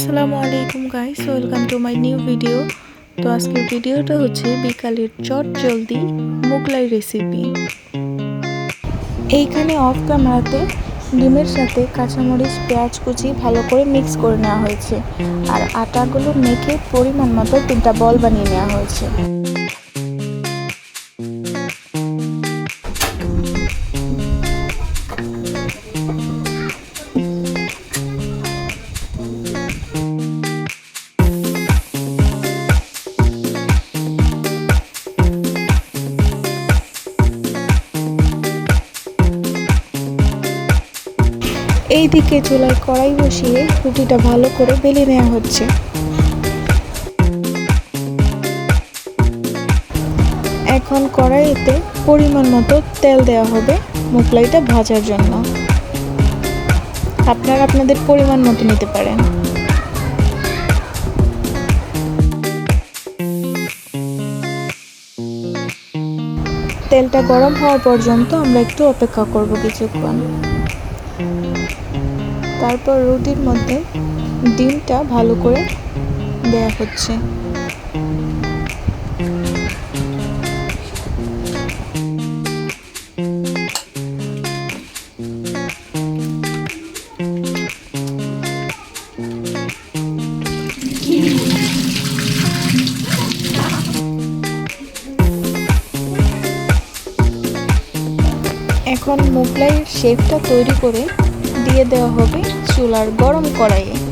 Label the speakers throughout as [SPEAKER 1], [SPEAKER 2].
[SPEAKER 1] আসসালামু আলাইকুম guys welcome to my new video তো আজকের ভিডিওটা হচ্ছে বিকালের চট জলদি মোগলাই রেসিপি এইখানে অফ ক্যামেরাতে ডিমের সাথে কাঁচামরিচ, পেঁয়াজ কুচি ভালো করে মিক্স করে নেওয়া হয়েছে। আর আটাগুলো মেখে পরিমাণ মতো তিনটা বল বানিয়ে নেওয়া হয়েছে। এই দিকে চুলায় কড়াই বসিয়ে রুটিটা ভালো করে বেলে নেওয়া হচ্ছে। এখন কড়াইতে পরিমাণ মতো তেল দেওয়া হবে মোগলাইটা ভাজার জন্য। আপনারা আপনাদের পরিমাণ মতো নিতে পারেন। তেলটা গরম হওয়া পর্যন্ত আমরা একটু অপেক্ষা করব কিছুক্ষণ। তারপর রুটির মধ্যে ডিমটা ভালো করে দেয়া হচ্ছে। এখন মোগলাইয়ের শেপটা তৈরি করে দিয়ে দেওয়া হবে চুলার গরম কড়াইয়ে।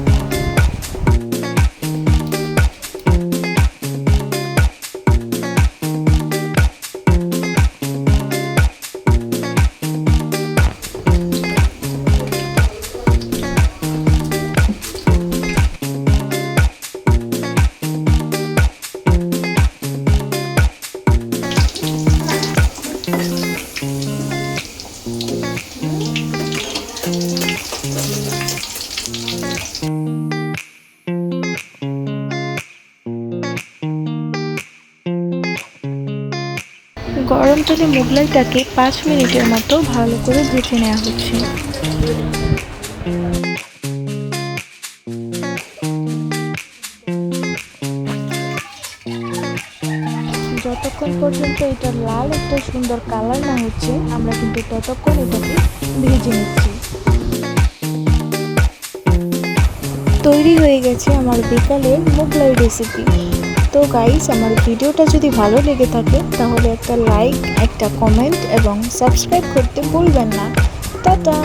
[SPEAKER 1] গরম তেলে মোগলাইটাকে পাঁচ মিনিটের মতো ভালো করে ভেজে নেওয়া হচ্ছে। যতক্ষণ পর্যন্ত এটা লাল একটা সুন্দর কালার না হচ্ছে, আমরা কিন্তু ততক্ষণ এটাকে ভেজে নিচ্ছি। তৈরি হয়ে গেছে আমার বিকালের মোগলাই রেসিপি তো গাইস আমার ভিডিওটা যদি ভালো লেগে থাকে, তাহলে একটা লাইক একটা কমেন্ট এবং সাবস্ক্রাইব করতে ভুলবেন না। টাটা!